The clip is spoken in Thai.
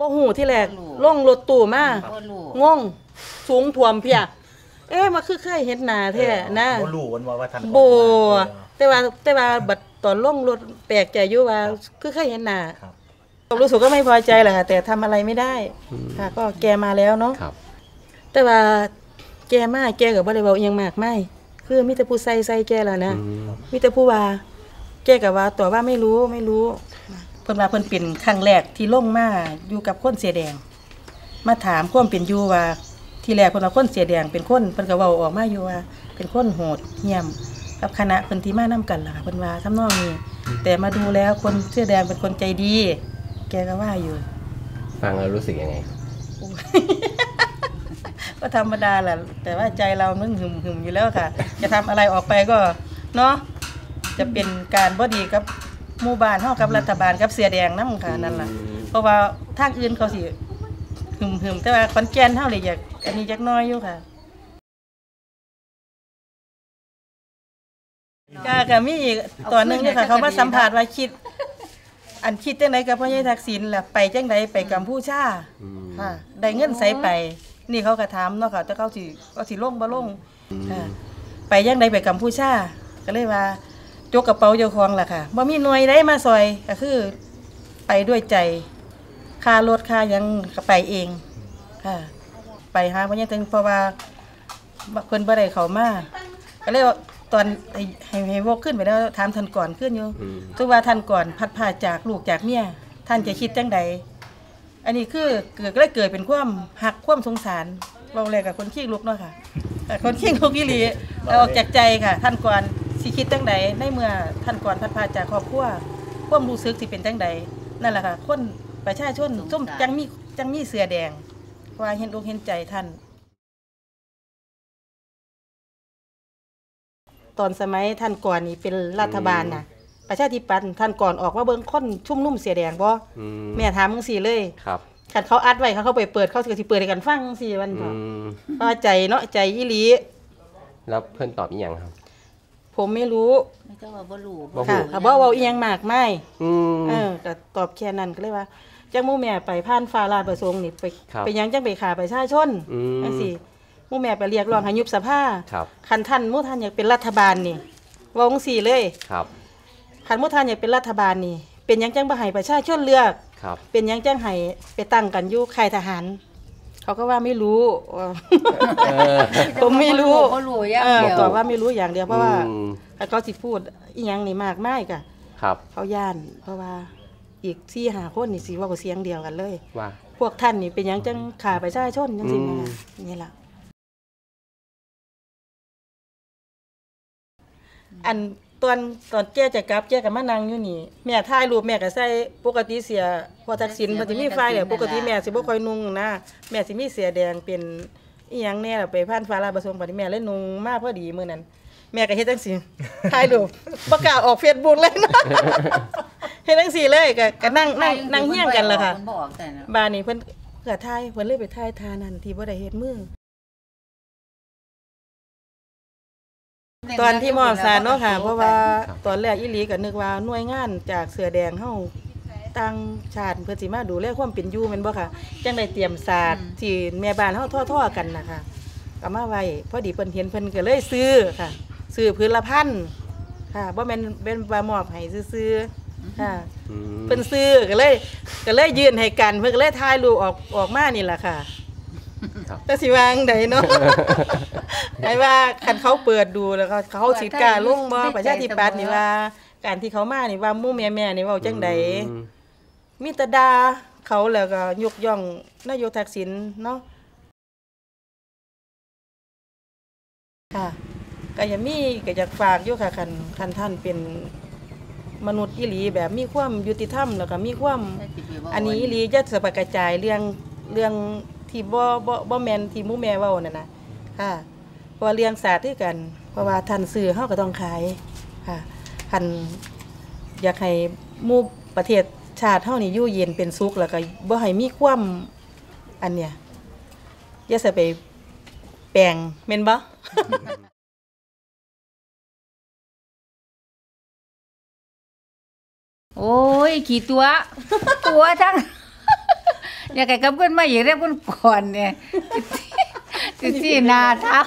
บ่ฮู้ที่แรกบ่รู้ลงรถตู้มาบ่รู้งงสูงท่วมเพีย เอ๊ะมาคือเคยเห็นหน้าแท้นะบ่รู้วันว่าว่าท่านโบแต่ว่าแต่ว่าบัดตอนลงรถแปลกใจอยู่ว่าคือเคยเห็นหน้าครับรู้สึกก็ไม่พอใจแหละค่ะแต่ทำอะไรไม่ได้ค่ะ ก็แกมาแล้วเนาะ ครับ แต่ว่าแกมาแกก็บ่ได้เว้าอิหยังมากมายคือมีแต่ผู้ใส่ใส่แกแล้วนะอืม มีแต่ผู้ว่า แกก็ว่าตัวว่าไม่รู้ไม่รู้ เพิ่นว่าเพิ่นเป็นครั้งแรกที่ลงมาอยู่กับคนเสียแดง มาถามความเป็นอยู่ว่าที่แรกเพิ่นว่าคนเสียแดงเป็นคนเพิ่นก็เว้าออกมาอยู่ว่า เป็นคนโหดเหี้ยมกับคณะเพิ่นที่มานํกันล่ะค่ะเพิ่นว่าทำนองนี้ แต่มาดูแล้วคนเสื้อแดงเป็นคนใจดี แกก็ว่าอยู่ ฟังแล้วรู้สึกยังไงก็ธรรมดาแหละแต่ว่าใจเรามันหึมหึมๆอยู่แล้วค่ะ จะทำอะไรออกไปก็ เนาะจะเป็นการบ่ดีกับ หมู่บ้านเฮากับรัฐบาลกับเสียแดงนำค่ะนั่นล่ะอืมเพราะว่าทางอื่นเขาสิหึมหึมๆแต่ว่าขอนแก่นเฮาเลยอยากอันนี้จักหน้อยอยู่ค่ะก็ก็มีอีกตอนหนึงนี่ค่ะเขามาสัมภาษณ์ว่าคิด อันคิดจังไดกับพ่อใหญ่ทักษิณล่ะไปจังไดไปกัมพูชาอืมค่ะได้เงินใส่ไป นี่เขาก็ถามเนาะค่ะแต่เขาสิเขาสิลงบ่ลงค่ะไปยังใดไปกัมพูชาก็เลยว่า จกกระเป๋าเจ้าของล่ะค่ะบ่มีหน่วยใดมาซอยก็คือ ไปด้วยใจค่ารถค่าหยังก็ไปเองค่ะ ไปหาพ่อใหญ่ถึงเพราะว่าเพิ่นบ่ได้เข้ามาก็เลยว่าตอนให้ให้ให้วกขึ้นไปแล้วถามท่านก่อนขึ้นอยู่อืมทุกว่าท่านก่อนพัดพาจากลูกจากเมียท่านจะคิดจังใดอันนี้คือเกิดก็เลยเกิดเป็นความหักความสงสารเราเลยกับคนขี้ลุกเนาะค่ะแต่คนขี้ลุกอีหลีเอาออกจากใจค่ะ ท่านก่อน สิคิดจังใดในเมื่อท่านก่อนพัดพาจากครอบครัวความรู้สึกสิเป็นจังใดนั่นแหละค่ะคนประชาชนส้มจังมีจังมีเสือแดงว่าเห็นอกเห็นใจท่าน ตอนสมัยท่านก่อนนี่เป็นรัฐบาลน่ะ ประชาธิปัตย์ท่านก่อนออกมาเบิ่งคนชุ่มนุ่มเสียแดงบ่อืมแม่ถามจังซี่เลยครับคันเขาอัดไว้เขาเข้าไปเปิดเขาสิเปิดให้กันฟังจังซี่วันอืเถาะมว่าใจเนาะใจอีหลีแล้วเพื่อนตอบอีกอย่างครับ ผมไม่รู้ไม่เจ้าว่าบ่รู้บ่รู้ค่ะเขาบอกเว้าอีหยังมากมายอืม เออก็ตอบแค่นั้นก็เลยว่าจังหมู่แม่ไปผ่านฟ้าลาดประสงค์นี่ไปครับไปหยังจังไปขาประชาชนอืม จังซี่หมู่แม่ไปเรียกร้องให้ยุบสภาครับคันท่านหมู่ท่านอยากเป็นรัฐบาลนี่เว้าจังซี่เลยครับคันหมู่ท่านอยากเป็นรัฐบาลนี่ เป็นหยังจังบ่ให้ประชาชนเลือก ครับ เป็นหยังจังให้ไปตั้งกันอยู่ค่ายทหาร เขาก็ว่าไม่รู้ว่าเออผมไม่รู้บ่รู้อย่างเออเดียวตอบว่าไม่รู้อย่างเดียวเพราะว่าอืมถ้าเขาสิพูดอีหยังนี่มากไม่กะครับ เขาย่าน เพราะว่าอีกที่หาคนนี่สิเว่าเสียงเดียวกันเลยว่าพวกท่านนี่เป็นหยังจังขาประชาชนจังสิอืแม่มนี่ล่ะอัน ตอนตอนแจ้จะกลับแจ้กับมานั่งอยู่นี่ แม่ถ่ายรูปแม่ก็ใส่ปกติเสียพอทักษิณมันสิมีไฟเดี๋ยวปกติแม่สิบ่ค่อยนุ่งนะแม่สิมีเสียแดงเป็นอีหยังแน่ล่ะไปผ่านฟ้าลาประสงค์ปฏิแม่เลยนุ่งมาพอดีมื้อนั้นแม่ก็เฮ็ดจังซี่ถ่ายรูปบ่กล้าออกเฟซบุ๊กเลยนะเฮ็ดจังซี่เลยก็ก็นั่งนั่งนั่งเฮี้ยงกันล่ะค่ะมันบอกแต่น่ะบ้านนี้เพิ่นก็ถ่ายเพิ่นเลยไปถ่ายทานั่นที่บ่ได้เฮ็ดมือ ตอนที่มอบสารเนาะค่ะ เพราะว่าตอนแรกอีหลีก็นึกว่าหน่วยงานจากเสือแดงเฮาต่างชาติเพิ่นสิมาดูแลความเป็นอยู่แม่นบ่ค่ะ จังได้เตรียมศาสตร์ที่แม่บ้านเฮาท่อๆกันน่ะค่ะก็มาไว้พอดีเพิ่นเห็นเพิ่นก็เลยซื้อค่ะ ซื้อพื้นละพันค่ะบ่แม่นเป็นว่ามอบให้ซื่อๆค่ะ อืม เพิ่นซื้อก็เลยก็เลยยื่นให้กัน เพิ่นก็เลยถ่ายรูปออกออกมานี่ล่ะค่ะ ครับ แต่สิวางใดเนาะ ไอ้ว่าคันเขาเปิดดูแล้วก็เขาสิกล้าลงบ่ประชาธิปัตย์นี่ว่า การที่เขามานี่ว่าหมู่แม่ๆนี่เว้าจังใดอืมมีแต่ดาเขาแล้วก็ยกย่องนายกทักษิณเนาะค่ะก็ยังมีก็อยากฝากอยู่ค่ะคันคันท่านเป็นมนุษย์อีหลีแบบมีความยุติธรรมแล้วก็มีความอันนี้อีหลีจะสะปกระจายเรื่องเรื่อง ที่บ่บ่บ่แมนที่หมู่แม่เว้านั่นนะค่ะเพราะว่าเรื่องศาสตร์คือกัน เพราะว่าท่านซื้อเฮาก็ต้องขายค่ะคันอยากให้หมู่ประเทศชาติเฮานี่อยู่เย็นเป็นสุขแล้วก็บ่ให้มีความอันเนี้ยอย่าสิไปแปลงแม่นบ่โอ้ย ขี่ตัว ตัวทั้ง อยากให้กลับขึ้นมาอีกเรียกคุณก่อนเนี่ยสิที่หนาทัก